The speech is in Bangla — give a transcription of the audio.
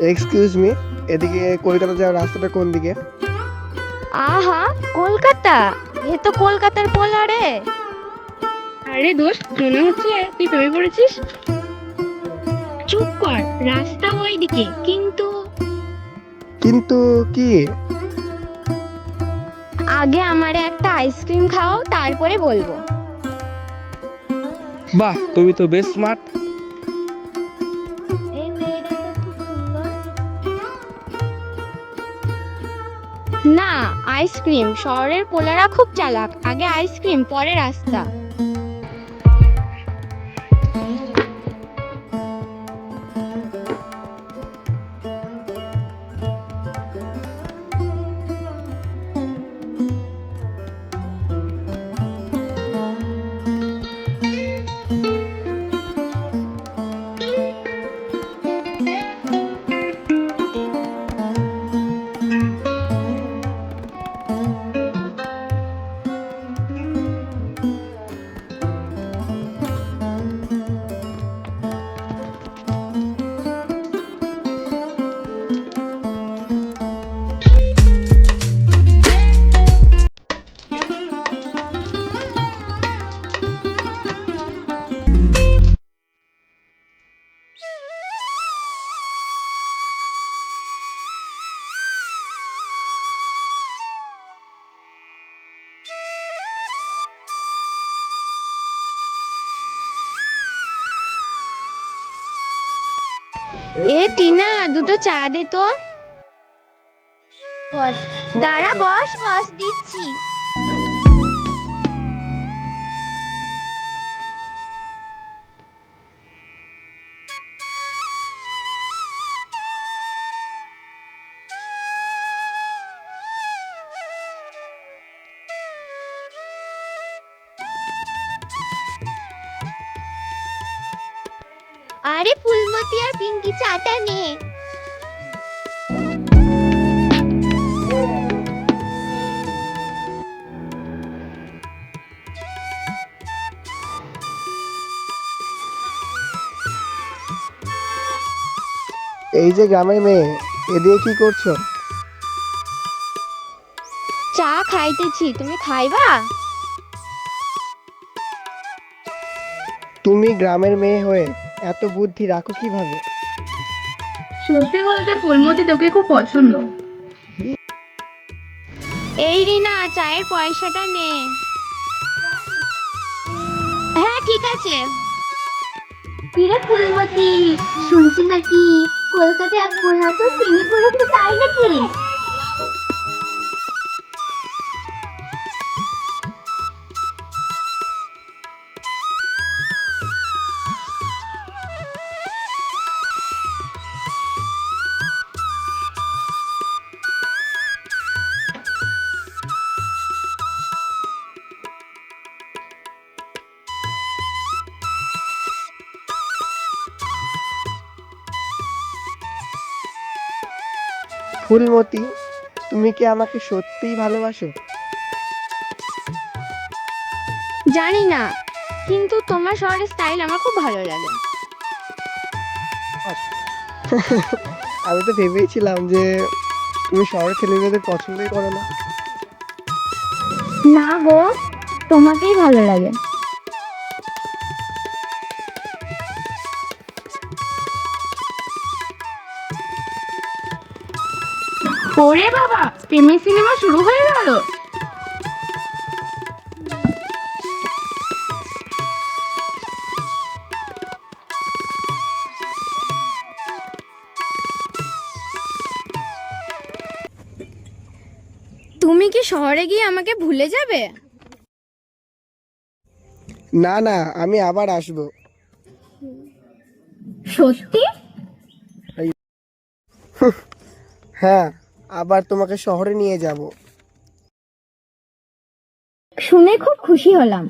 এক্সকিউজ মি এদিকে কলকাতা যাওয়ার রাস্তাটা কোন দিকে? আহা কলকাতা? এ তো কলকাতার পোলারে। আরে দোস্ত মনে হচ্ছে তুই প্রেমে পড়েছিস? চুপ কর রাস্তা ওইদিকে কিন্তু কিন্তু কি? আগে আমারে একটা আইসক্রিম খাও তারপরে বলব। বাহ তুমি তো বেশ স্মার্ট। না আইসক্রিম শহরের পোলারা খুব চালাক। আগে আইসক্রিম পরে রাস্তা। এ টিনা দুটো চা দে তো। দাঁড়া বস বস দিচ্ছি। আরে ফুলমতি আর পিঙ্কি চাটা নে। এই যে গ্রামের মেয়ে এদিকে কি করছ? চা খাইতেছি তুমি খাইবা? তুমি গ্রামের মেয়ে হয়ে এত বুদ্ধি রাখো কীভাবে? সত্যি বলতে ফুলমতি তোকে খুব পছন্দ। এই রিনা চায়ের পয়সাটা নে। হ্যাঁ ঠিক আছে। কিরে ফুলমতি শুনছি নাকি কলকাতায় এক বোনা তো প্রেমে পড়েছে তাই নাকি? ফুলমতি তুমি কি আমাকে সত্যিই ভালোবাসো? জানি না কিন্তু তোমার শহরের স্টাইল আমার খুব ভালো লাগে। আমি তো ভেবেছিলাম যে তুমি শহরের ছেলেমেয়েদের পছন্দই করো না। না গো তোমাকেই ভালো লাগে। ওরে বাবা প্রেমের সিনেমা শুরু হয়ে গেল। তুমি কি শহরে গিয়ে আমাকে ভুলে যাবে? না না আমি আবার আসব। সত্যি? হ্যাঁ। আবার তোমাকে শহরে নিয়ে যাব। শুনে খুব খুশি হলাম।